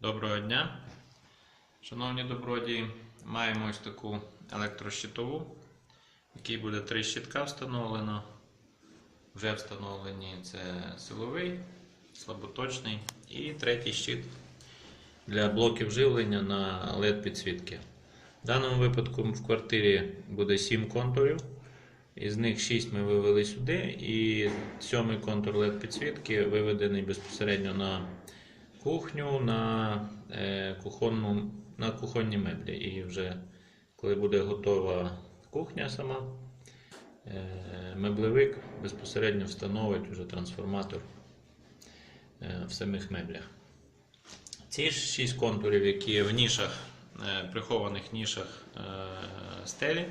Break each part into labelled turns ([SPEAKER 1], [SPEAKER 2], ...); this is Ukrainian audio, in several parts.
[SPEAKER 1] Доброго дня. Шановні добродії, маємо ось таку електрощитову, в якій буде три щитка встановлено. Вже встановлені це силовий, слаботочний і третій щит для блоків живлення на LED підсвітки. В даному випадку в квартирі буде 7 контурів. Із них 6 ми вивели сюди, і сьомий контур LED підсвітки виведений безпосередньо на кухню, на, е, кухонну, на кухонні меблі. І вже коли буде готова кухня сама, е, меблевик безпосередньо встановить вже трансформатор е, в самих меблях. Ці ж 6 контурів, які є в нішах, прихованих нішах стелі,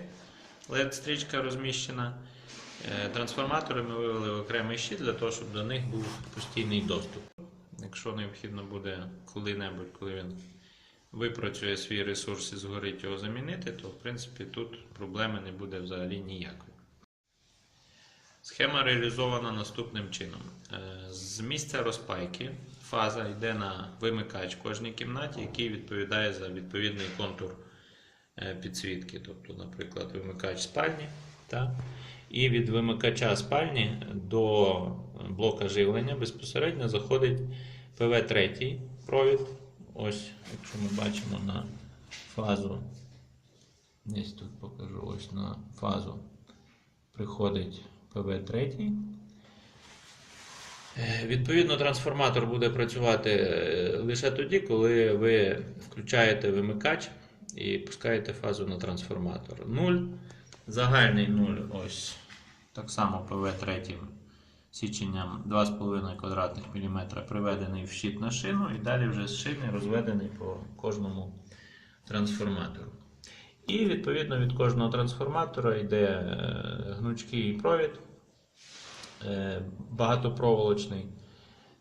[SPEAKER 1] LED-стрічка розміщена. Трансформатори ми вивели в окремий щит для того, щоб до них був постійний доступ. Якщо необхідно буде коли-небудь, коли він випрацює свій ресурс і згорить його замінити, то в принципі тут проблеми не буде взагалі ніякої. Схема реалізована наступним чином. Е, З місця розпайки фаза йде на вимикач в кожній кімнаті, який відповідає за відповідний контур е, підсвітки. Тобто, наприклад, вимикач спальні. Так? І від вимикача спальні до блока живлення безпосередньо заходить ПВ-3 провід. Ось, якщо ми бачимо на фазу, десь тут покажу, ось на фазу приходить ПВ-3. Е, Відповідно, трансформатор буде працювати е, лише тоді, коли ви включаєте вимикач і пускаєте фазу на трансформатор. 0, загальний 0, ось так само ПВ-3 січенням 2,5 квадратних міліметра приведений в щит на шину і далі вже з шини розведений по кожному трансформатору. І відповідно від кожного трансформатора йде е, гнучкий провід е, багатопроволочний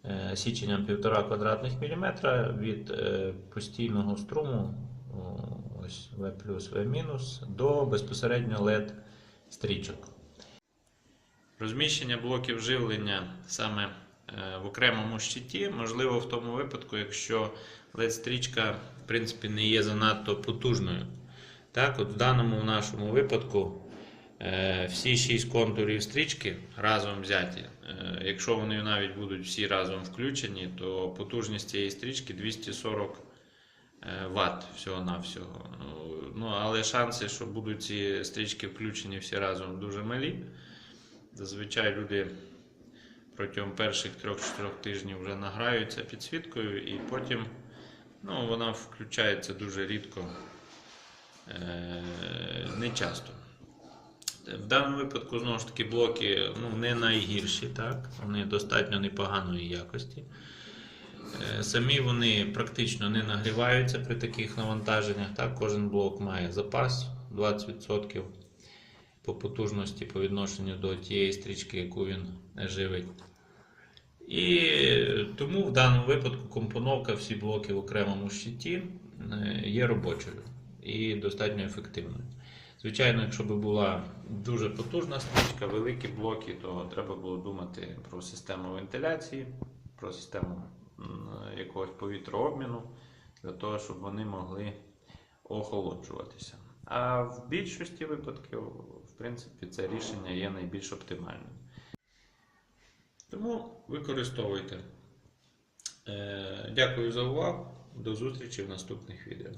[SPEAKER 1] е, січенням 1,5 квадратних міліметра від постійного струму ось V V- до безпосередньо LED стрічок. Розміщення блоків живлення саме е, в окремому щиті можливо в тому випадку, якщо LED-стрічка в принципі не є занадто потужною. Так, от в даному нашому випадку е, всі 6 контурів стрічки разом взяті. Е, якщо вони навіть будуть всі разом включені, то потужність цієї стрічки 240 е, Вт всього-навсього. Ну, але шанси, що будуть ці стрічки включені всі разом, дуже малі. Зазвичай люди протягом перших 3-4 тижнів вже награються підсвіткою, і потім ну, вона включається дуже рідко, е, не часто. В даному випадку, знову ж таки, блоки ну, не найгірші, так? вони достатньо непоганої якості. Е, Самі вони практично не нагріваються при таких навантаженнях. Так? Кожен блок має запас 20% по потужності по відношенню до тієї стрічки, яку він живить. І тому в даному випадку компоновка всі блоки в окремому щиті е, є робочою і достатньо ефективною. Звичайно, якщо б була дуже потужна стрічка, великі блоки, то треба було думати про систему вентиляції, про систему якогось повітрообміну, для того, щоб вони могли охолоджуватися. А в більшості випадків, в принципі, це рішення є найбільш оптимальним. Тому використовуйте. Е, Дякую за увагу. До зустрічі в наступних відео.